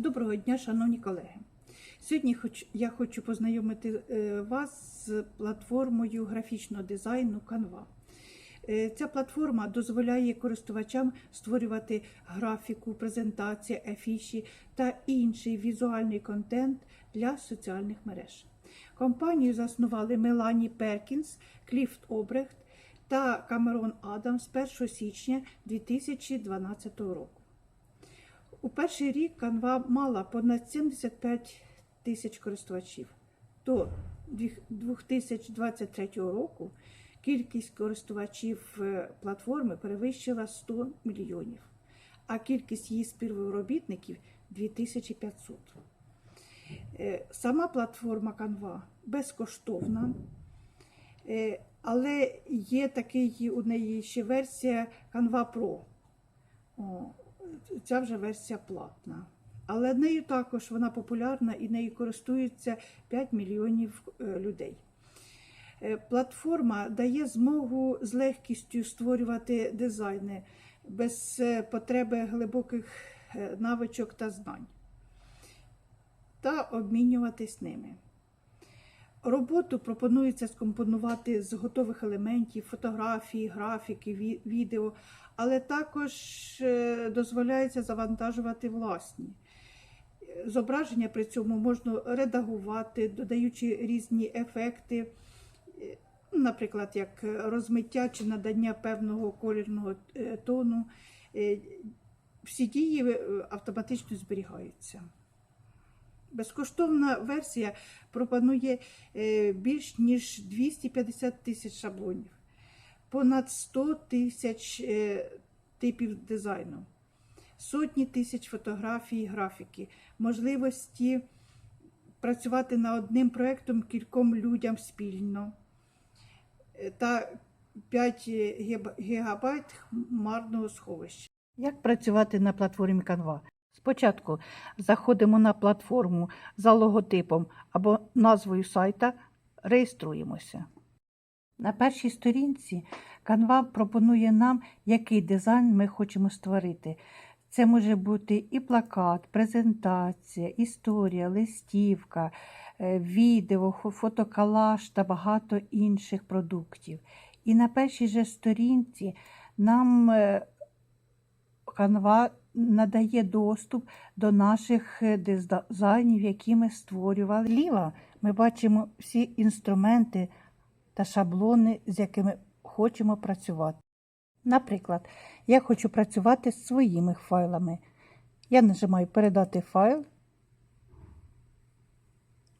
Доброго дня, шановні колеги. Сьогодні я хочу познайомити е, вас з платформою графічного дизайну Canva. Е, Ця платформа дозволяє користувачам створювати графіку, презентації, афіші та інший візуальний контент для соціальних мереж. Компанію заснували Мелані Перкінс, Кліфт Обрехт та Камерон Адамс 1 січня 2012 року. У перший рік Canva мала понад 75 тисяч користувачів. До 2023 року кількість користувачів е, платформи перевищила 100 мільйонів, а кількість її співробітників 2500. Е, Сама платформа Canva безкоштовна, е, але є такий у неї ще версія Canva Pro. Ця вже версія платна. Але нею також вона популярна і нею користуються 5 мільйонів е, людей. Е, Платформа дає змогу з легкістю створювати дизайни без е, потреби глибоких навичок та знань та обмінюватись ними. Роботу пропонується скомпонувати з готових елементів, фотографії, графіки, відео, але також е, дозволяється завантажувати власні. Зображення при цьому можна редагувати, додаючи різні ефекти, е, наприклад, як розмиття чи надання певного колірного е, тону. Всі дії автоматично зберігаються. Безкоштовна версія пропонує е, більш ніж 250 тисяч шаблонів, понад 100 тисяч е, типів дизайну, сотні тисяч фотографій і графіки, можливості працювати над одним проєктом кільком людям спільно е, та 5 гіба- гігабайт хмарного сховища. Як працювати на платформі Canva? Спочатку заходимо на платформу за логотипом або назвою сайта, реєструємося. На першій сторінці Canva пропонує нам, який дизайн ми хочемо створити. Це може бути і плакат, презентація, історія, листівка, е, відео, фотоколаж та багато інших продуктів. І на першій же сторінці нам е, Canva надає доступ до наших е, дизайнів, які ми створювали. Зліва ми бачимо всі інструменти та шаблони, з якими хочемо працювати. Наприклад, я хочу працювати з своїми файлами. Я нажимаю Передати файл,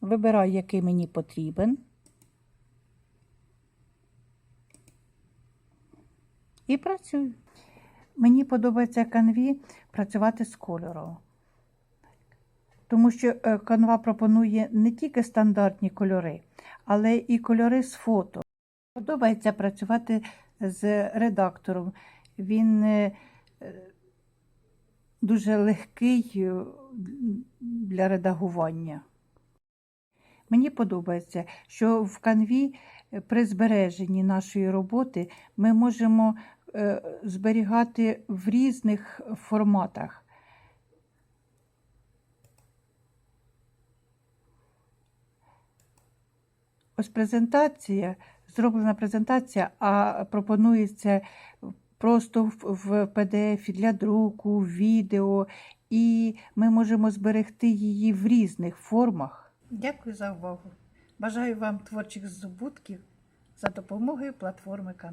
вибираю, який мені потрібен. І працюю. Мені подобається Canvі працювати з кольором. Тому що е, Canva пропонує не тільки стандартні кольори, але і кольори з фото. Подобається працювати з редактором. Він е, е, дуже легкий е, для редагування. Мені подобається, що в канві е, при збереженні нашої роботи ми можемо е, зберігати в різних форматах. Ось презентація, зроблена презентація, а пропонується просто в в PDF для друку, відео, і ми можемо зберегти її в різних формах. Дякую за увагу. Бажаю вам творчих здобутків за допомогою платформи Canva.